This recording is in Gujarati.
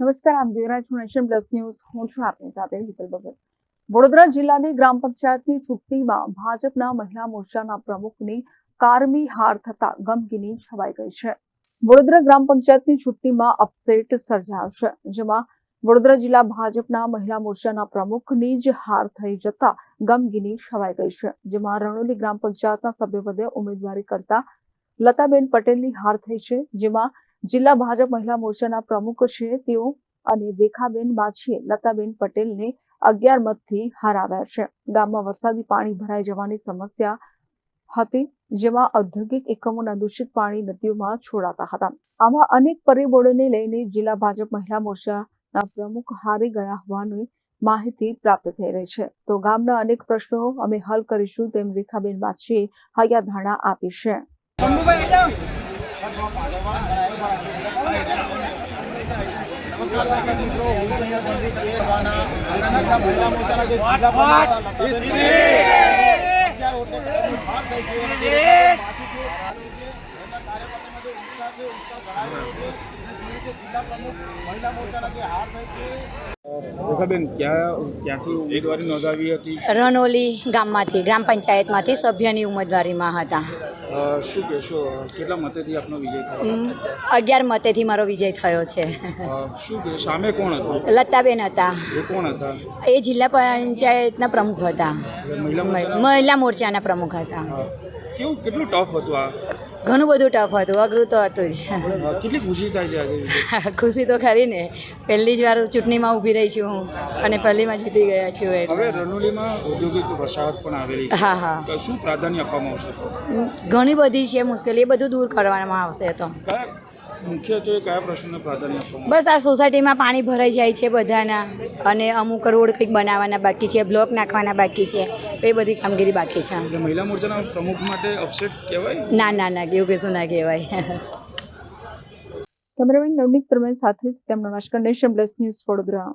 નમસ્કાર આમ દેવરાજ નેશન પ્લસ ન્યૂઝ. હું છું આપની સાથે હિતલ ભગત. વડોદરા જિલ્લાની ગ્રામ પંચાયતની ચૂંટણીમાં ભાજપના મહિલા મોરચાના પ્રમુખની કારમી હાર થતા ગમગીની છવાઈ ગઈ છે. વડોદરા ગ્રામ પંચાયતની ચૂંટણીમાં અપસેટ સર્જાયો છે, જેમાં વડોદરા જિલ્લા ભાજપના મહિલા મોરચાના પ્રમુખની જ હાર થઈ જતા ગમગીની છવાઈ ગઈ છે, જેમાં રણોલી ગ્રામ પંચાયતના સભ્યપદે ઉમેદવારી કરતા લતાબેન પટેલની હાર થઈ છે, જેમાં જિલ્લા ભાજપ મહિલા મોરચાના પ્રમુખ છે તેઓ અને રેખાબેન માછીએ લતાબેન પટેલને અગિયાર મતથી હરાવ્યા છે. ગામમાં વરસાદી પાણી ભરાઈ જવાની સમસ્યા હતી, જેમાં ઔદ્યોગિક એકમોના દૂષિત પાણી નદીઓમાં છોડાતા હતા. આમાં અનેક પરિબળોને લઈને જિલ્લા ભાજપ મહિલા મોરચાના પ્રમુખ હારી ગયા હોવાની માહિતી પ્રાપ્ત થઈ રહી છે. તો ગામના અનેક પ્રશ્નો અમે હલ કરીશું તેમ રેખાબેન માછીએ હૈયાધારણા આપી છે. નમસ્કાર રનોલી ગામમાંથી ગ્રામ પંચાયતમાંથી સભ્યની ઉમેદવારીમાં હતા. શું કહેશો? કેટલા મતેથી આપનો વિજય થયો? અગિયાર મતેથી મારો વિજય થયો છે. શું સામે કોણ હતું? લતાબેન હતા. એ કોણ હતા? એ જિલ્લા પંચાયતના પ્રમુખ હતા. મહિલા મોરચાના? પ્રમુખ હતા. કેવું કેટલું ટફ હતું આ? ઘણું બધું ટફ હતું અઘરું તો હતું જ. કેટલી ખુશી થાય છે ખુશી તો ખરી ને. પહેલી જ વાર ચૂંટણીમાં ઊભી રહી છું હું અને પહેલીમાં જીતી ગયા છું હવે એટલે ઔદ્યોગિક વસાહત પણ આવેલી છે. હા હા. શું પ્રાધાન્ય આપવામાં આવશે? ઘણી બધી છે મુશ્કેલી એ બધું દૂર કરવામાં આવશે તો. મુખ્યત્વે કયા પ્રશ્નને પ્રાધાન્ય બસ આ સોસાયટીમાં પાણી ભરાઈ જાય છે બધાના અને અમુક રોડ કંઈક બનાવવાના બાકી છે બ્લોક નાખવાના બાકી છે એ બધી કામગીરી બાકી છે. મહિલા મોરચાના પ્રમુખ માટે અપસેટ કહેવાય? ના ના ના એવું કશું ના કહેવાય. કેમેરામેન નવનીત પરમાર સાથે સત્યમ નમસ્કાર. Nation plus news Vadodara.